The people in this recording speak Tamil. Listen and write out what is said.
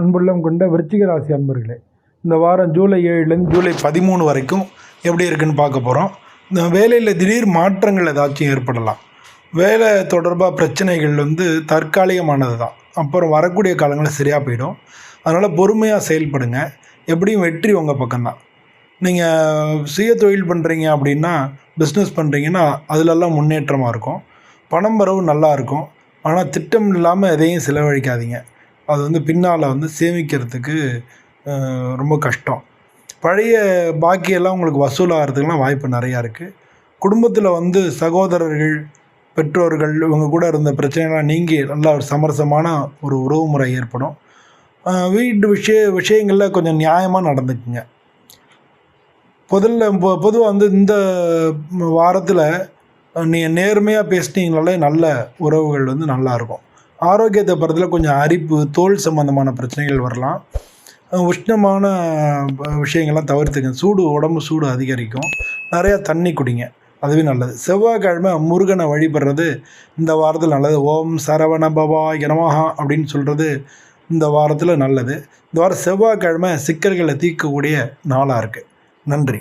அன்புள்ளம் கொண்ட விருச்சிக ராசி அன்பர்களே இந்த வாரம் ஜூலை ஏழுலேருந்து ஜூலை பதிமூணு வரைக்கும் எப்படி இருக்குன்னு பார்க்க போகிறோம் இந்த வேலையில் திடீர் மாற்றங்கள் ஏதாச்சும் ஏற்படலாம். வேலை தொடர்பாக பிரச்சனைகள் வந்து தற்காலிகமானது தான் அப்புறம் வரக்கூடிய காலங்களில் சரியாக போயிடும். அதனால் பொறுமையாக செயல்படுங்க. எப்படியும் வெற்றி உங்கள் பக்கம்தான். நீங்கள் சுய தொழில் பண்ணுறீங்க அப்படின்னா பிஸ்னஸ் பண்ணுறீங்கன்னா அதிலெல்லாம் முன்னேற்றமாக இருக்கும். பணம் வரவு நல்லா இருக்கும். ஆனால் திட்டம் இல்லாமல் எதையும் செலவழிக்காதீங்க. அது வந்து பின்னால் வந்து சேமிக்கிறதுக்கு ரொம்ப கஷ்டம். பழைய பாக்கியெல்லாம் உங்களுக்கு வசூலாகிறதுக்குலாம் வாய்ப்பு நிறையா இருக்குது குடும்பத்தில் வந்து சகோதரர்கள் பெற்றோர்கள் இவங்க கூட இருந்த பிரச்சனைலாம் நீங்கி நல்லா ஒரு சமரசமான ஒரு உறவு முறை ஏற்படும். வீட்டு விஷய விஷயங்களில் கொஞ்சம் நியாயமாக நடந்துக்குங்க. முதல்ல பொ பொதுவாக வந்து இந்த வாரத்தில் நீங்கள் நேர்மையாக பேசினீங்களாலே நல்ல உறவுகள் வந்து நல்லாயிருக்கும் ஆரோக்கியத்தை பொறுத்தல கொஞ்சம் அரிப்பு தோல் சம்பந்தமான பிரச்சனைகள் வரலாம். உஷ்ணமான விஷயங்கள்லாம் தவிர்த்துங்க சூடு உடம்பு சூடு அதிகரிக்கும். நிறையா தண்ணி குடிங்க. அதுவே நல்லது. செவ்வாய்க்கிழமை முருகனை வழிபடுறது இந்த வாரத்தில் நல்லது. ஓம் சரவண பவா நமஹா அப்படின்னு சொல்கிறது இந்த வாரத்தில் நல்லது. இந்த வாரம் செவ்வாய்க்கிழமை சிக்கல்களை தீர்க்கக்கூடிய நாளாக இருக்குது நன்றி.